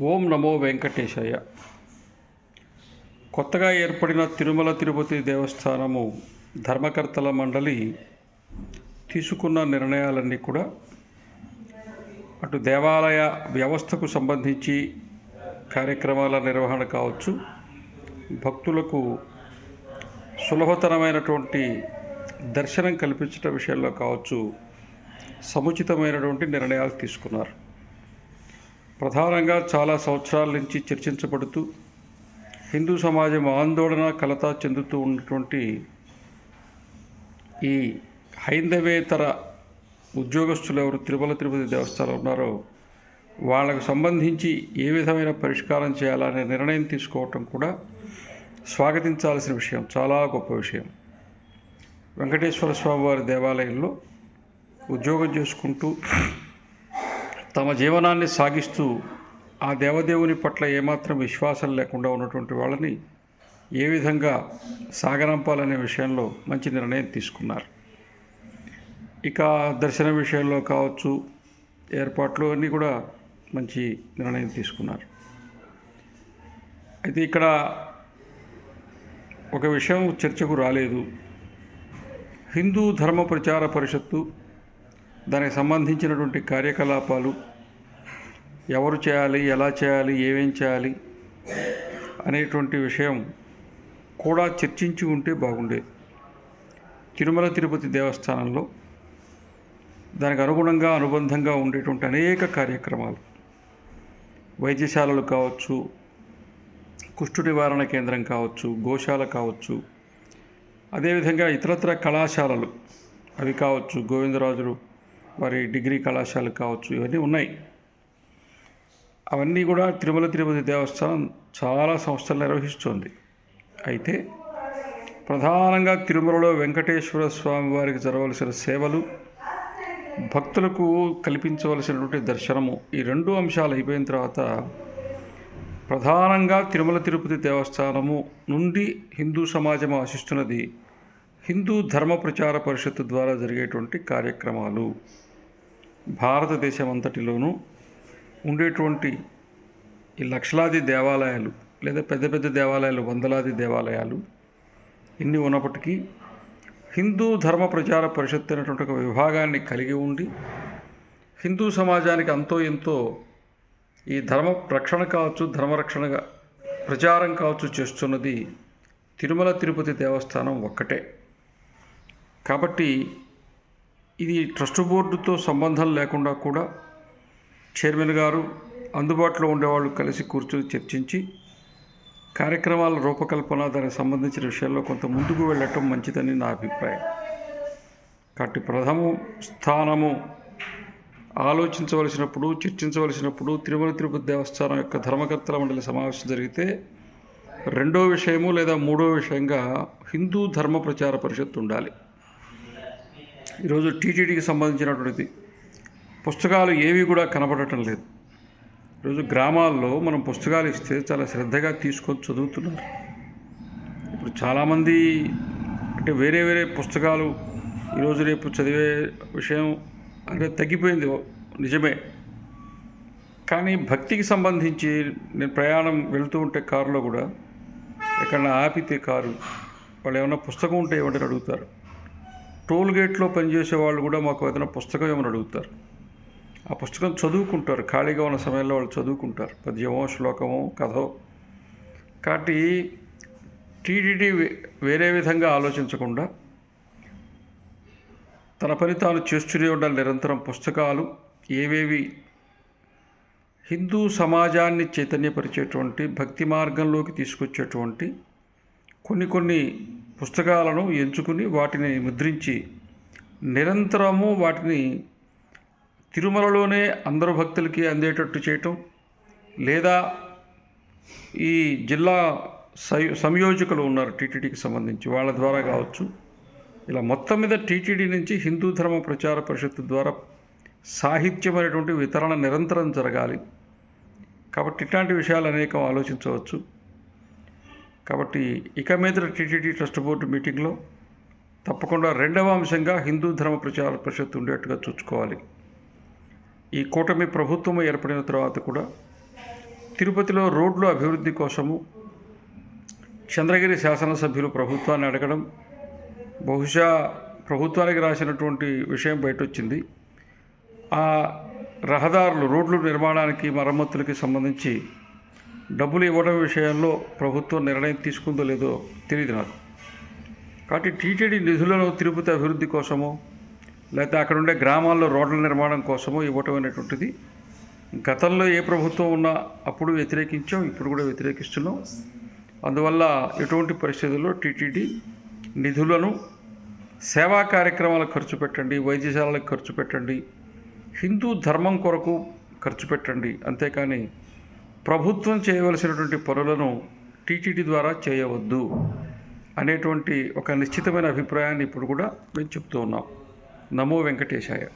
ఓం నమో వెంకటేశయ్య. కొత్తగా ఏర్పడిన తిరుమల తిరుపతి దేవస్థానము ధర్మకర్తల మండలి తీసుకున్న నిర్ణయాలన్నీ కూడా అటు దేవాలయ వ్యవస్థకు సంబంధించి కార్యక్రమాల నిర్వహణ కావచ్చు భక్తులకు సులభతరమైనటువంటి దర్శనం కల్పించడం విషయంలో కావచ్చు సముచితమైనటువంటి నిర్ణయాలు తీసుకున్నారు. ప్రధానంగా చాలా సంవత్సరాల నుంచి చర్చించబడుతూ హిందూ సమాజం ఆందోళన కలత చెందుతూ ఉన్నటువంటి ఈ హైందవేతర ఉద్యోగస్తులు ఎవరు? తిరుమల తిరుపతి దేవస్థానం ఉన్నారో వాళ్ళకు సంబంధించి ఏ విధమైన పరిష్కారం చేయాలనే నిర్ణయం తీసుకోవటం కూడా స్వాగతించాల్సిన విషయం చాలా గొప్ప విషయం. వెంకటేశ్వర స్వామి వారి దేవాలయంలో ఉద్యోగం చేసుకుంటూ తమ జీవనాన్ని సాగిస్తూ ఆ దేవదేవుని పట్ల ఏమాత్రం విశ్వాసం లేకుండా ఉన్నటువంటి వాళ్ళని ఏ విధంగా సాగనంపాలనే విషయంలో మంచి నిర్ణయం తీసుకున్నారు. ఇక దర్శన విషయంలో కావచ్చు ఏర్పాట్లు అన్నీ కూడా మంచి నిర్ణయం తీసుకున్నారు. అయితే ఇక్కడ ఒక విషయం చర్చకు రాలేదు. హిందూ ధర్మ ప్రచార పరిషత్తు దానికి సంబంధించినటువంటి కార్యకలాపాలు ఎవరు చేయాలి ఎలా చేయాలి ఏమేం చేయాలి అనేటువంటి విషయం కూడా చర్చించి ఉంటే బాగుండేది తిరుమల తిరుపతి దేవస్థానంలో దానికి అనుగుణంగా అనుబంధంగా ఉండేటువంటి అనేక కార్యక్రమాలు. వైద్యశాలలు కావచ్చు కుష్టు నివారణ కేంద్రం కావచ్చు గోశాల కావచ్చు అదేవిధంగా ఇతరత్ర కళాశాలలు అవి కావచ్చు గోవిందరాజులు మరి డిగ్రీ కళాశాలలు కావచ్చు ఇవన్నీ ఉన్నాయి. అవన్నీ కూడా తిరుమల తిరుపతి దేవస్థానం చాలా సంస్థలు నిర్వహిస్తుంది. అయితే ప్రధానంగా తిరుమలలో వెంకటేశ్వర స్వామి వారికి జరగవలసిన సేవలు భక్తులకు కల్పించవలసినటువంటి దర్శనము ఈ రెండు అంశాలు అయిపోయిన తర్వాత ప్రధానంగా తిరుమల తిరుపతి దేవస్థానము నుండి హిందూ సమాజం ఆశిస్తున్నది హిందూ ధర్మ ప్రచార పరిషత్తు ద్వారా జరిగేటువంటి కార్యక్రమాలు. భారతదేశం అంతటిలోనూ ఉండేటువంటి ఈ లక్షలాది దేవాలయాలు లేదా పెద్ద పెద్ద దేవాలయాలు వందలాది దేవాలయాలు ఇన్ని ఉన్నప్పటికీ హిందూ ధర్మ ప్రచార పరిషత్ అనేటువంటి ఒక విభాగాన్ని కలిగి ఉండి హిందూ సమాజానికి అంతో ఎంతో ఈ ధర్మ రక్షణ కావచ్చు ధర్మరక్షణగా ప్రచారం కావచ్చు చేస్తున్నది తిరుమల తిరుపతి దేవస్థానం ఒక్కటే. కాబట్టి ఇది ట్రస్ట్ బోర్డుతో సంబంధం లేకుండా కూడా చైర్మన్ గారు అందుబాటులో ఉండేవాళ్ళు కలిసి కూర్చొని చర్చించి కార్యక్రమాల రూపకల్పన దానికి సంబంధించిన విషయాల్లో కొంత ముందుకు వెళ్ళటం మంచిదని నా అభిప్రాయం. కాబట్టి ప్రథమ స్థానము ఆలోచించవలసినప్పుడు చర్చించవలసినప్పుడు తిరుమల తిరుపతి దేవస్థానం యొక్క ధర్మకర్తల మండలి సమావేశం జరిగితే రెండో విషయము లేదా మూడో విషయంగా హిందూ ధర్మ ప్రచార పరిషత్ ఉండాలి. ఈరోజు టీటీడీకి సంబంధించినటువంటిది. పుస్తకాలు ఏవి కూడా కనబడటం లేదు. ఈరోజు గ్రామాల్లో మనం పుస్తకాలు ఇస్తే చాలా శ్రద్ధగా తీసుకొని చదువుతున్నారు. ఇప్పుడు చాలామంది అంటే వేరే వేరే పుస్తకాలు ఈరోజు రేపు చదివే విషయం అంటే తగ్గిపోయింది. నిజమే. కానీ భక్తికి సంబంధించి నేను ప్రయాణం వెళ్తూ ఉంటే కారులో కూడా ఎక్కడన్నా ఆపితే కారు వాళ్ళు ఏమైనా పుస్తకం ఉంటే ఏమంటే అడుగుతారు. టోల్ గేట్లో పనిచేసే వాళ్ళు కూడా మాకు ఏదైనా పుస్తకం ఏమని అడుగుతారు. ఆ పుస్తకం చదువుకుంటారు. ఖాళీగా ఉన్న సమయంలో వాళ్ళు చదువుకుంటారు. పద్యమో శ్లోకమో కథో. కాబట్టి టీటీడీ వేరే విధంగా ఆలోచించకుండా తన పని తాను చేస్తూనే ఉండాలి. నిరంతరం పుస్తకాలు ఏవేవి హిందూ సమాజాన్ని చైతన్యపరిచేటువంటి భక్తి మార్గంలోకి తీసుకొచ్చేటువంటి కొన్ని కొన్ని పుస్తకాలను ఎంచుకుని వాటిని ముద్రించి నిరంతరము వాటిని తిరుమలలోనే అందరు భక్తులకి అందేటట్టు చేయటం లేదా ఈ జిల్లా సంయోజకులు ఉన్నారు టీటీడీకి సంబంధించి వాళ్ళ ద్వారా కావచ్చు. ఇలా మొత్తం మీద టీటీడీ నుంచి హిందూ ధర్మ ప్రచార పరిషత్తు ద్వారా సాహిత్యమైనటువంటి వితరణ నిరంతరం జరగాలి. కాబట్టి ఇట్లాంటి విషయాలు అనేకం ఆలోచించవచ్చు. కాబట్టి ఇక మీద టీటీడీ ట్రస్ట్ బోర్డు మీటింగ్లో తప్పకుండా రెండవ అంశంగా హిందూ ధర్మ ప్రచార పరిషత్ ఉండేట్టుగా చూసుకోవాలి. ఈ కూటమి ప్రభుత్వం ఏర్పడిన తర్వాత కూడా తిరుపతిలో రోడ్లు అభివృద్ధి కోసము చంద్రగిరి శాసనసభ్యులు ప్రభుత్వాన్ని అడగడం బహుశా ప్రభుత్వానికి రాసినటువంటి విషయం బయట వచ్చింది ఆ రహదారులు రోడ్లు నిర్మాణానికి మరమ్మతులకి సంబంధించి డబ్బులు ఇవ్వడం విషయంలో ప్రభుత్వం నిర్ణయం తీసుకుందో లేదో తెలియదు నాకు. కాబట్టి టీటీడీ నిధులను తిరుపతి అభివృద్ధి కోసమో లేకపోతే అక్కడ ఉండే గ్రామాల్లో రోడ్ల నిర్మాణం కోసమో ఇవ్వటం అనేటువంటిది గతంలో ఏ ప్రభుత్వం ఉన్నా అప్పుడు వ్యతిరేకించాం ఇప్పుడు కూడా వ్యతిరేకిస్తున్నాం. అందువల్ల ఎటువంటి పరిస్థితుల్లో టీటీడీ నిధులను సేవా కార్యక్రమాలకు ఖర్చు పెట్టండి వైద్యశాలలకు ఖర్చు పెట్టండి హిందూ ధర్మం కొరకు ఖర్చు పెట్టండి అంతేకాని ప్రభుత్వం చేయవలసినటువంటి పనులను టీటీడీ ద్వారా చేయవద్దు అనేటువంటి ఒక నిశ్చితమైన అభిప్రాయాన్ని ఇప్పుడు కూడా మేము చెప్తూ ఉన్నాం. నమో వెంకటేశాయ.